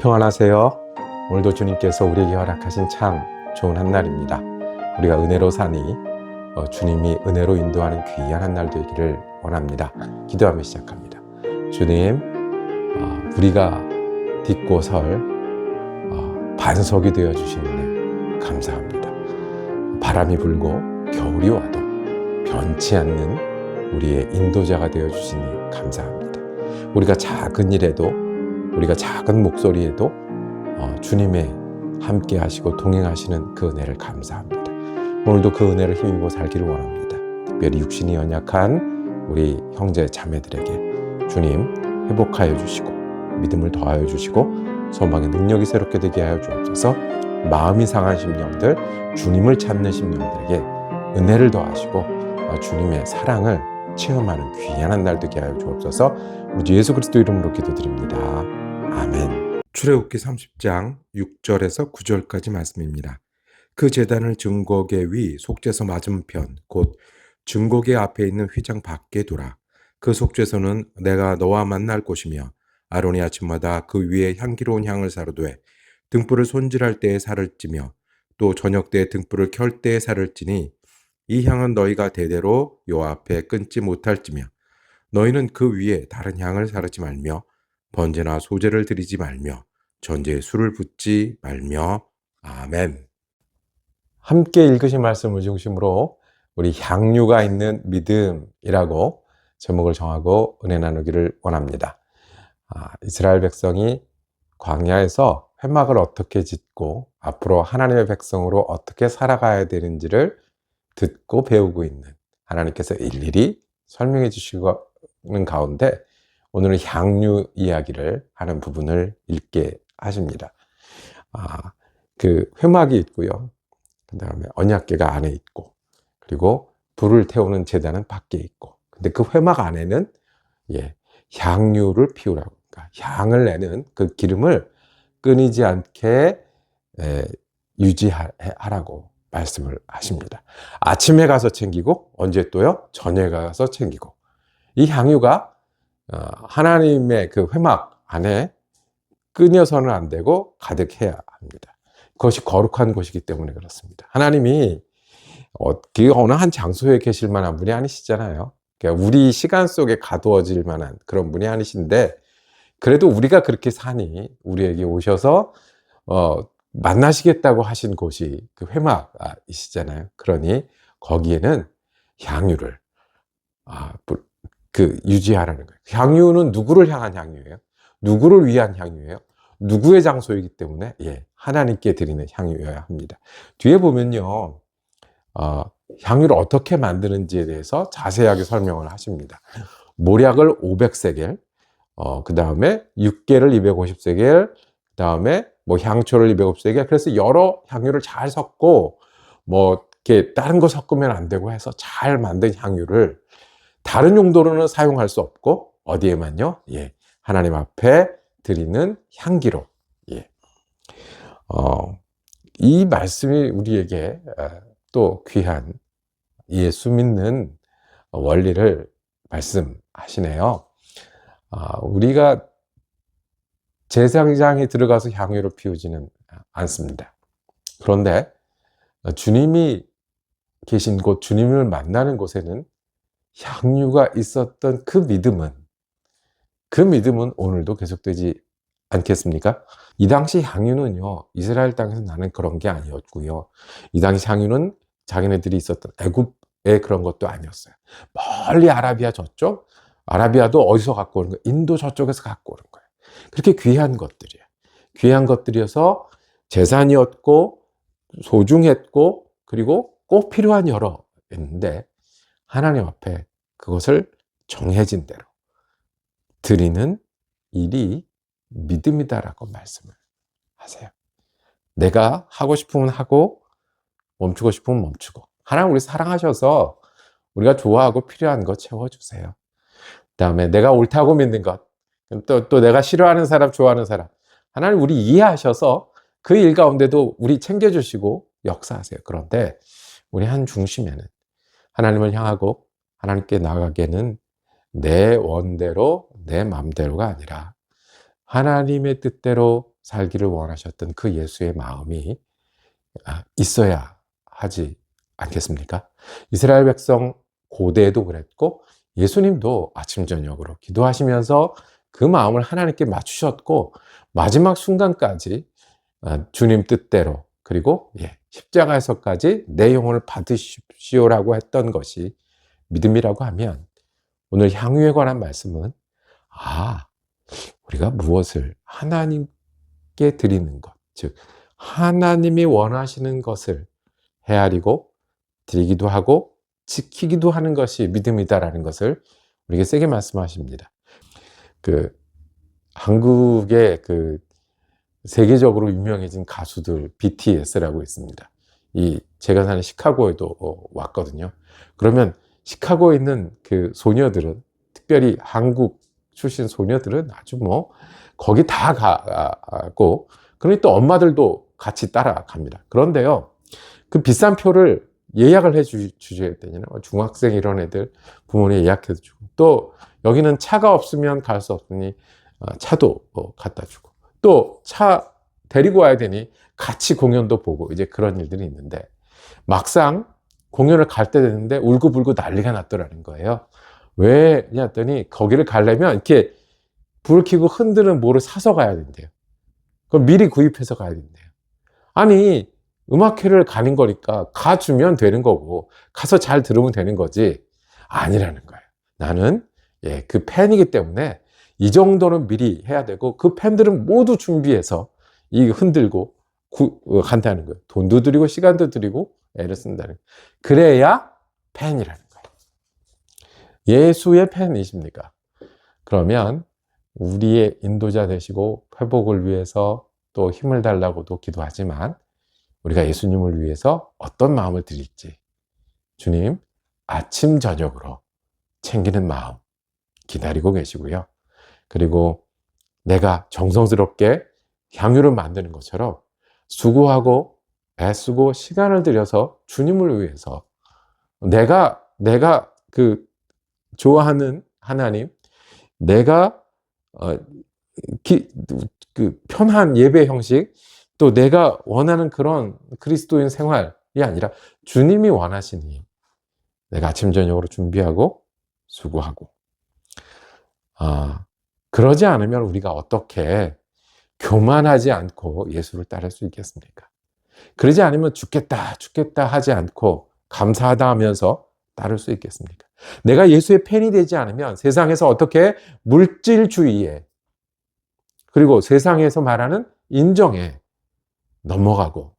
평안하세요. 오늘도 주님께서 우리에게 허락하신 참 좋은 한 날입니다. 우리가 은혜로 사니 어, 주님이 은혜로 인도하는 귀한 한 날 되기를 원합니다. 기도하며 시작합니다. 주님, 어, 우리가 딛고 설 어, 반석이 되어 주시는 감사합니다. 바람이 불고 겨울이 와도 변치 않는 우리의 인도자가 되어 주시니 감사합니다. 우리가 작은 일에도 우리가 작은 목소리에도 어, 주님의 함께 하시고 동행하시는 그 은혜를 감사합니다. 오늘도 그 은혜를 힘입어 살기를 원합니다. 특별히 육신이 연약한 우리 형제 자매들에게 주님 회복하여 주시고 믿음을 더하여 주시고 소망의 능력이 새롭게 되게 하여 주옵소서 마음이 상한 심령들 주님을 찾는 심령들에게 은혜를 더하시고 어, 주님의 사랑을 체험하는 귀한 한 날 되게 하여 주옵소서 우리 주 예수 그리스도 이름으로 기도드립니다. 아멘. 출애굽기 30장 6절에서 9절까지 말씀입니다. 그 제단을 증거계 위 속죄소 맞은편 곧 증거계 앞에 있는 휘장 밖에 두라. 그 속죄소는 내가 너와 만날 곳이며 아론이 아침마다 그 위에 향기로운 향을 사르되 등불을 손질할 때에 살을 찌며 또 저녁 때에 등불을 켤 때에 살을 찌니 이 향은 너희가 대대로 요 앞에 끊지 못할지며 너희는 그 위에 다른 향을 사르지 말며 번제나 소제를 드리지 말며 전제에 술을 붓지 말며 아멘. 함께 읽으신 말씀을 중심으로 우리 향유가 있는 믿음이라고 제목을 정하고 은혜 나누기를 원합니다. 아, 이스라엘 백성이 광야에서 회막을 어떻게 짓고 앞으로 하나님의 백성으로 어떻게 살아가야 되는지를 듣고 배우고 있는 하나님께서 일일이 설명해 주시는 가운데 오늘은 향유 이야기를 하는 부분을 읽게 하십니다. 아, 그 회막이 있고요. 그 다음에 언약계가 안에 있고, 그리고 불을 태우는 제단은 밖에 있고, 근데 그 회막 안에는 예, 향유를 피우라고, 그러니까 향을 내는 그 기름을 끊이지 않게 에, 유지하라고 말씀을 하십니다. 아침에 가서 챙기고 언제 또요? 저녁에 가서 챙기고 이 향유가 어, 하나님의 그 회막 안에 끊여서는 안 되고 가득해야 합니다. 그것이 거룩한 곳이기 때문에 그렇습니다. 하나님이 어, 그 어느 한 장소에 계실 만한 분이 아니시잖아요. 그러니까 우리 시간 속에 가두어질 만한 그런 분이 아니신데 그래도 우리가 그렇게 사니 우리에게 오셔서 어, 만나시겠다고 하신 곳이 그 회막이시잖아요. 그러니 거기에는 향유를 아, 그 유지하라는 거예요. 향유는 누구를 향한 향유예요? 누구를 위한 향유예요? 누구의 장소이기 때문에 예, 하나님께 드리는 향유여야 합니다. 뒤에 보면요, 어, 향유를 어떻게 만드는지에 대해서 자세하게 설명을 하십니다. 모략을 500세겔, 어, 그 다음에 육개를 250세겔, 그 다음에 뭐 향초를 250세겔. 그래서 여러 향유를 잘 섞고 뭐 이렇게 다른 거 섞으면 안 되고 해서 잘 만든 향유를 다른 용도로는 사용할 수 없고 어디에만요? 예. 하나님 앞에 드리는 향기로. 예. 어, 이 말씀이 우리에게 또 귀한 예수 믿는 원리를 말씀하시네요. 아, 우리가 제사장에 들어가서 향유를 피우지는 않습니다. 그런데 주님이 계신 곳, 주님을 만나는 곳에는 향유가 있었던 그 믿음은 그 믿음은 오늘도 계속되지 않겠습니까? 이 당시 향유는요 이스라엘 땅에서 나는 그런 게 아니었고요. 이 당시 향유는 자기네들이 있었던 애굽의 그런 것도 아니었어요. 멀리 아라비아 저쪽? 아라비아도 어디서 갖고 오는 거예요? 인도 저쪽에서 갖고 오는 거예요. 그렇게 귀한 것들이에요. 귀한 것들이어서 재산이었고 소중했고 그리고 꼭 필요한 여러였는데 하나님 앞에 그것을 정해진 대로 드리는 일이 믿음이다라고 말씀을 하세요. 내가 하고 싶으면 하고 멈추고 싶으면 멈추고 하나님 우리 사랑하셔서 우리가 좋아하고 필요한 거 채워주세요. 그 다음에 내가 옳다고 믿는 것, 또, 또 내가 싫어하는 사람, 좋아하는 사람. 하나님 우리 이해하셔서 그 일 가운데도 우리 챙겨주시고 역사하세요. 그런데 우리 한 중심에는 하나님을 향하고 하나님께 나가게는 내 원대로 내 맘대로가 아니라 하나님의 뜻대로 살기를 원하셨던 그 예수의 마음이 아, 있어야 하지 않겠습니까? 이스라엘 백성 고대에도 그랬고 예수님도 아침 저녁으로 기도하시면서 그 마음을 하나님께 맞추셨고 마지막 순간까지 아, 주님 뜻대로 그리고 예, 십자가에서까지 내 영혼을 받으십시오라고 했던 것이 믿음이라고 하면 오늘 향유에 관한 말씀은 아 우리가 무엇을 하나님께 드리는 것, 즉 하나님이 원하시는 것을 헤아리고 드리기도 하고 지키기도 하는 것이 믿음이다라는 것을 우리에게 세게 말씀하십니다. 그 한국의 그 세계적으로 유명해진 가수들 BTS라고 있습니다. 이 제가 사는 시카고에도 어, 왔거든요. 그러면 시카고에 있는 그 소녀들은 특별히 한국 출신 소녀들은 아주 뭐 거기 다 가고 그러니 또 엄마들도 같이 따라갑니다. 그런데요, 그 비싼 표를 예약을 해 주, 주셔야 되잖아요. 중학생 이런 애들 부모님 예약해 주고 또 여기는 차가 없으면 갈 수 없으니 어, 차도 어, 갖다 주고 또 차 데리고 와야 되니 같이 공연도 보고 이제 그런 일들이 있는데 막상 공연을 갈 때 됐는데 울고불고 난리가 났더라는 거예요. 왜? 했더니 거기를 가려면 이렇게 불을 켜고 흔드는 뭐를 사서 가야 된대요. 그럼 미리 구입해서 가야 된대요. 아니, 음악회를 가는 거니까 가주면 되는 거고, 가서 잘 들으면 되는 거지. 아니라는 거예요. 나는, 예, 그 팬이기 때문에 이 정도는 미리 해야 되고, 그 팬들은 모두 준비해서 이 흔들고 구, 어, 간다는 거예요. 돈도 들이고, 시간도 들이고, 애를 쓴다는 거예요. 그래야 팬이라는 거예요. 예수의 팬이십니까? 그러면 우리의 인도자 되시고 회복을 위해서 또 힘을 달라고도 기도하지만 우리가 예수님을 위해서 어떤 마음을 드릴지 주님 아침 저녁으로 챙기는 마음 기다리고 계시고요. 그리고 내가 정성스럽게 향유를 만드는 것처럼 수고하고 애쓰고 시간을 들여서 주님을 위해서 내가 내가 그 좋아하는 하나님 내가 어, 기, 그 편한 예배 형식 또 내가 원하는 그런 그리스도인 생활이 아니라 주님이 원하시니 내가 아침 저녁으로 준비하고 수고하고. 아 그러지 않으면 우리가 어떻게 교만하지 않고 예수를 따를 수 있겠습니까? 그러지 않으면 죽겠다 죽겠다 하지 않고 감사하다 하면서 따를 수 있겠습니까? 내가 예수의 팬이 되지 않으면 세상에서 어떻게 물질주의에 그리고 세상에서 말하는 인정에 넘어가고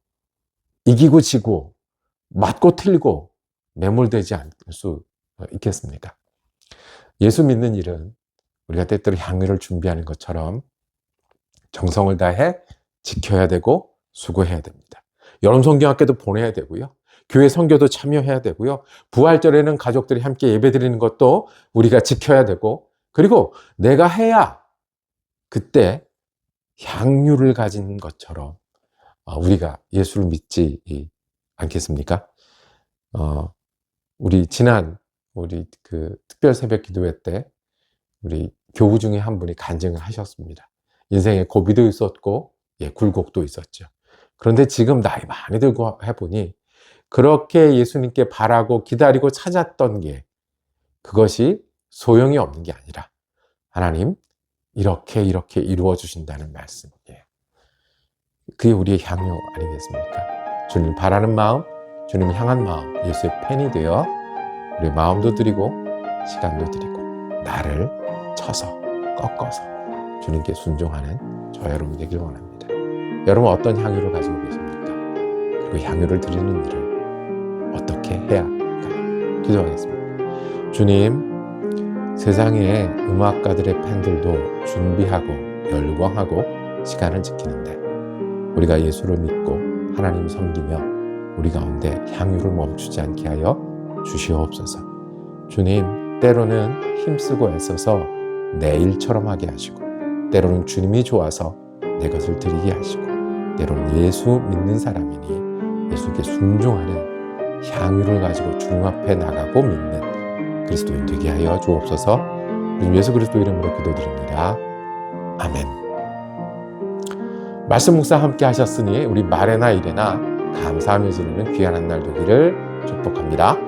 이기고 지고 맞고 틀고 매몰되지 않을 수 있겠습니까? 예수 믿는 일은 우리가 때때로 향유를 준비하는 것처럼 정성을 다해 지켜야 되고 수고해야 됩니다. 여름 성경학교도 보내야 되고요. 교회 선교도 참여해야 되고요. 부활절에는 가족들이 함께 예배드리는 것도 우리가 지켜야 되고 그리고 내가 해야 그때 향유를 가진 것처럼 어, 우리가 예수를 믿지 않겠습니까? 어, 우리 지난 우리 그 특별 새벽 기도회 때 우리 교우 중에 한 분이 간증을 하셨습니다. 인생에 고비도 있었고 예, 굴곡도 있었죠. 그런데 지금 나이 많이 들고 해보니 그렇게 예수님께 바라고 기다리고 찾았던 게 그것이 소용이 없는 게 아니라 하나님 이렇게 이렇게 이루어 주신다는 말씀. 예. 그게 우리의 향유 아니겠습니까? 주님 바라는 마음, 주님 향한 마음, 예수의 팬이 되어 우리 마음도 드리고 시간도 드리고 나를 쳐서 꺾어서 주님께 순종하는 저 여러분 되길 원합니다. 여러분 어떤 향유를 가지고 계십니까? 그리고 향유를 드리는 일을 어떻게 해야 할까요? 기도하겠습니다. 주님, 세상의 음악가들의 팬들도 준비하고 열광하고 시간을 지키는데 우리가 예수를 믿고 하나님 섬기며 우리 가운데 향유를 멈추지 않게 하여 주시옵소서. 주님, 때로는 힘쓰고 애써서 내 일처럼 하게 하시고, 때로는 주님이 좋아서 내 것을 드리게 하시고, 때로는 예수 믿는 사람이니 예수께 순종하는 향유를 가지고 주님 앞에 나가고 믿는 그리스도인 되게 하여 주옵소서. 예수 그리스도 이름으로 기도드립니다. 아멘. 말씀 묵사 함께 하셨으니 우리 말에나 일에나 감사하며 지내는 귀한 한 날 되기를 축복합니다.